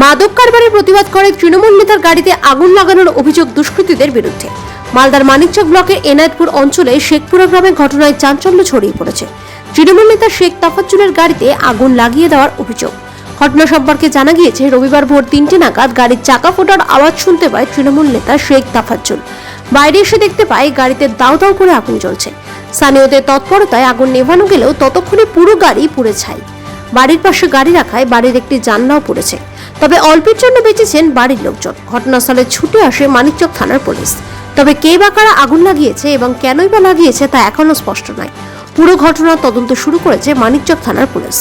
মাদক কারবারের প্রতিবাদ করে তৃণমূল নেতার গাড়িতে আগুন লাগানোর অভিযোগ দুষ্কৃতীদের বিরুদ্ধে। মালদার মানিকচক ব্লকের এনায়েতপুর অঞ্চলে শেখপুরা গ্রামে ঘটনায় চাঞ্চল্য ছড়িয়ে পড়েছে। তৃণমূল নেতা শেখ তাফাজ্জুলের গাড়িতে আগুন লাগিয়ে দেওয়ার অভিযোগ। ঘটনা সম্পর্কে জানা গিয়েছে, রবিবার ভোর তিনটে নাগাদ গাড়ির চাকা ফোটার আওয়াজ শুনতে পায় তৃণমূল নেতা শেখ তাফাজ্জুল। বাইরে এসে দেখতে পায় গাড়িতে দাউ দাউ করে আগুন জ্বলছে। স্থানীয়দের তৎপরতায় আগুন নেভানো গেলেও ততক্ষণে পুরো গাড়ি পুড়ে ছাই। বাড়ির পাশে গাড়ি রাখায় বাড়ির একটি জানলাও পড়েছে। তবে অল্পের জন্য বেঁচেছেন বাড়ির লোকজন। ঘটনাস্থলে ছুটে আসে মানিকচক থানার পুলিশ। তবে কে বা কারা আগুন লাগিয়েছে এবং কেনই বা লাগিয়েছে তা এখনও স্পষ্ট নয়। পুরো ঘটনার তদন্ত শুরু করেছে মানিকচক থানার পুলিশ।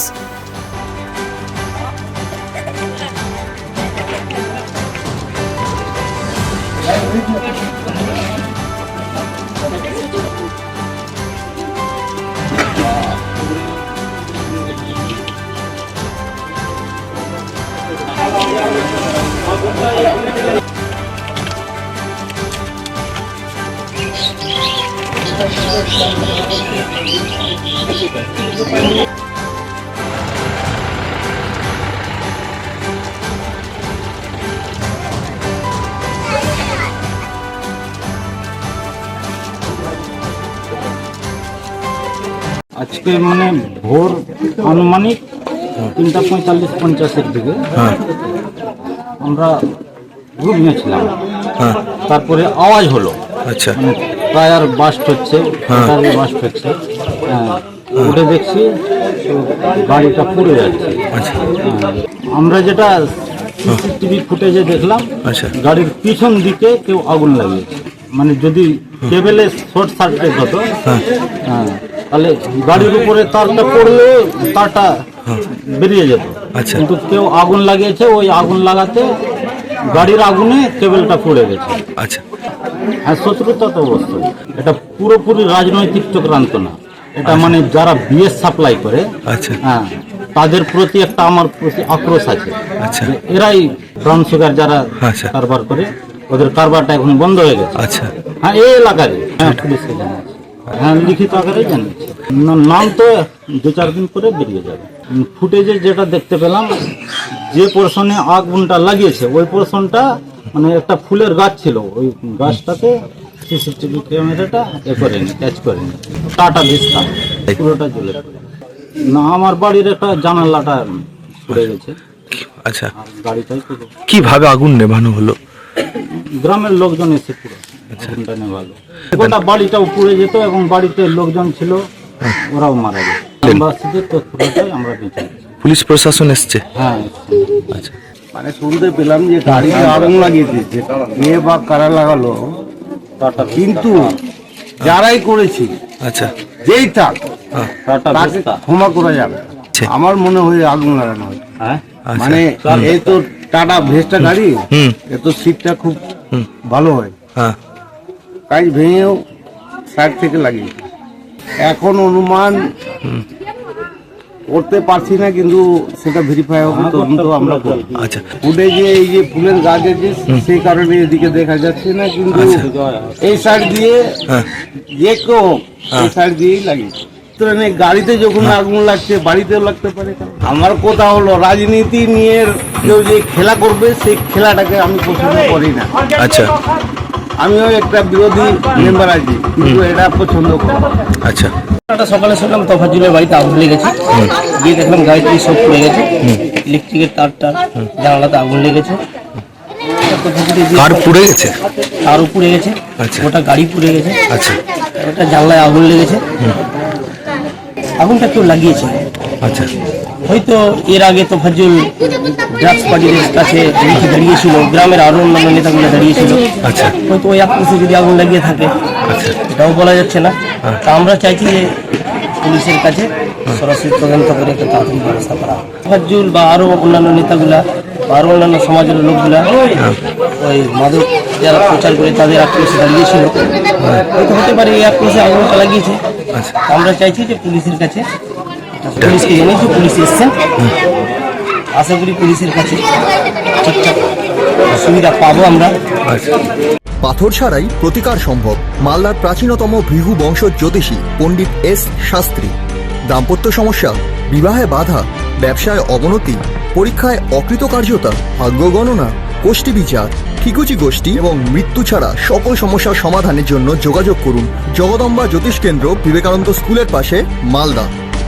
আজকে মানে ভোর আনুমানিক তিনটা পঁয়তাল্লিশ পঞ্চাশের দিকে হ্যাঁ। আমরা গ্রুপ নিয়েছিলাম। হ্যাঁ। তারপরে আওয়াজ হলো। আচ্ছা। মানে টায়ার বাস্ট হচ্ছে হ্যাঁ। টায়ার বাস্ট হচ্ছে। হ্যাঁ উঠে দেখছি তো গাড়িটা পুড়ে যাচ্ছে। আচ্ছা। হ্যাঁ। আমরা যেটা সিসিটিভি ফুটেজে দেখলাম আচ্ছা। গাড়ির পিছন দিকে কেউ আগুন লাগিয়েছে। মানে যদি কেবেলে শর্ট সার্কিট হতো হ্যাঁ। হ্যাঁ তাহলে গাড়ির উপরে তারটা পড়লে তারটা বেরিয়ে যেত। আচ্ছা। কিন্তু কেউ আগুন লাগিয়েছে ওই আগুন লাগাতে গাড়ির আগুনে কেবেলটা পড়ে গেছে। আচ্ছা। হ্যাঁ শত্রুতা তো অবশ্যই। এটা পুরোপুরি রাজনৈতিক চক্রান্ত না। এটা মানে যারা বিএস সাপ্লাই করে আচ্ছা। হ্যাঁ তাদের প্রতি একটা আমার প্রতি আক্রোশ আছে। আচ্ছা। এরাই ব্রাউন সুগার যারা আচ্ছা। কারবার করে ওদের কারবারটা এখন বন্ধ হয়ে গেছে। আচ্ছা। হ্যাঁ এই এলাকারই। হ্যাঁ পুলিশকে হ্যাঁ লিখিত আকারে জানিয়েছি নাম তো দু চার দিন পরে বেরিয়ে যাবে। ফুটেজে যেটা দেখতে পেলাম যে পোর্শনে আগুনটা লাগিয়েছে ওই পোর্শনটা মানে একটা ফুলের গাছ ছিল। ওই গাছটাতে সিসিটিভি ক্যামেরাটা এ করেনি ক্যাচ করেনি টাটা ভিস্তা পুরোটা জ্বলে। না আমার বাড়ির একটা জানালাটা পড়ে গেছে। আচ্ছা। গাড়িটাই পুরো কীভাবে আগুন নেভানো হলো? গ্রামের লোকজন এসে পুরো আগুনটা নেভালো গোটা বাড়িটাও পুড়ে যেত এবং বাড়িতে লোকজন ছিল ওরাও মারা গেছে। গ্রামবাসীদের তৎপরতায় আমরা বেঁচে গেছি। পুলিশ প্রশাসন এসছে? হ্যাঁ আচ্ছা। মানে শুনতে পেলাম যে গাড়িতে আগুন লাগিয়ে দিয়েছে। কে বা কারা লাগালো টাটা। কিন্তু যারাই করেছি আচ্ছা। যেই থাক হ্যাঁ। তাকে ক্ষমা করা যাবে। আমার মনে হয় আগুন লাগানো হয় হ্যাঁ? আচ্ছা। মানে এই তো টাটা ভেস্টা গাড়ি হুম। এ তো সিটটা খুব হুম। ভালো হয়। হ্যাঁ কাজ ভেঙেও সাইড থেকে লাগিয়ে এখন অনুমান করতে পারছি না কিন্তু সেটা ভেরিফাই হবে তদন্ত আমরা করব। আচ্ছা। ফুটে যে এই যে ফুলের গাছ আছে সেই কারণে এদিকে দেখা যাচ্ছে না কিন্তু এই সাইড দিয়ে হ্যাঁ। যে কেউ হোক, এই সাইড দিয়েই লাগিয়েছে সুতরাং এই গাড়িতে যখন আগুন লাগছে বাড়িতেও লাগতে পারে। আমার কথা হলো রাজনীতি নিয়ে কেউ যে খেলা করবে সেই খেলাটাকে আমি পছন্দ করি না। আচ্ছা। আমিও একটা বিরোধী মেম্বার আছি কিন্তু এটা পছন্দ করি আচ্ছা। সকালে শুনলাম তফাজুলের বাড়িতে আগুন লেগেছে। গিয়ে দেখলাম গাড়িটি সব পড়ে গেছে ইলেকট্রিকের তার টার জানালাতে আগুন লেগেছে। কার পুড়ে গেছে? পুড়ে গেছে আচ্ছা। ওটা গাড়ি পুড়ে গেছে। আচ্ছা। ওটা জানলায় আগুন লেগেছে। আগুনটা কেউ লাগিয়েছে? আচ্ছা। হয়তো এর আগে তো তোফাজুল ড্রাগস পার্টির কাছে লিখে দাঁড়িয়েছিল গ্রামের আরও অন্যান্য নেতাগুলো দাঁড়িয়েছিল। আচ্ছা। হয়তো ওই আক্রোশে যদি আগুন লাগিয়ে থাকে আচ্ছা। এটাও বলা যাচ্ছে না। তা আমরা চাইছি যে পুলিশের কাছে সরাসরি তদন্ত করে একটা তাড়াতাড়ি ব্যবস্থা করা ফাজুল বা আরও অন্যান্য নেতাগুলা বা আরও অন্যান্য সমাজের লোকগুলা ওই মাদক যারা প্রচার করে তাদের আক্রোশে দাঁড়িয়েছিল। হয়তো হতে পারে এই আক্রোশে আগুনটা লাগিয়েছে। আচ্ছা। আমরা চাইছি যে পুলিশের কাছে পুলিশকে জানিয়েছি পুলিশ আশা করি পুলিশের কাছে ঠিকঠাক সুবিধা পাবো আমরা। আচ্ছা পাথর ছাড়াই প্রতিকার সম্ভব। মালদার প্রাচীনতম ভৃহু বংশ জ্যোতিষী পণ্ডিত এস শাস্ত্রী। দাম্পত্য সমস্যা, বিবাহে বাধা, ব্যবসায় অবনতি, পরীক্ষায় অকৃতকার্যতা, ভাগ্য গণনা গোষ্ঠী বিচার, ঠিকুচি গোষ্ঠী এবং মৃত্যু ছাড়া সকল সমস্যার সমাধানের জন্য যোগাযোগ করুন। জগদম্বা জ্যোতিষ কেন্দ্র, বিবেকানন্দ স্কুলের পাশে, Malda.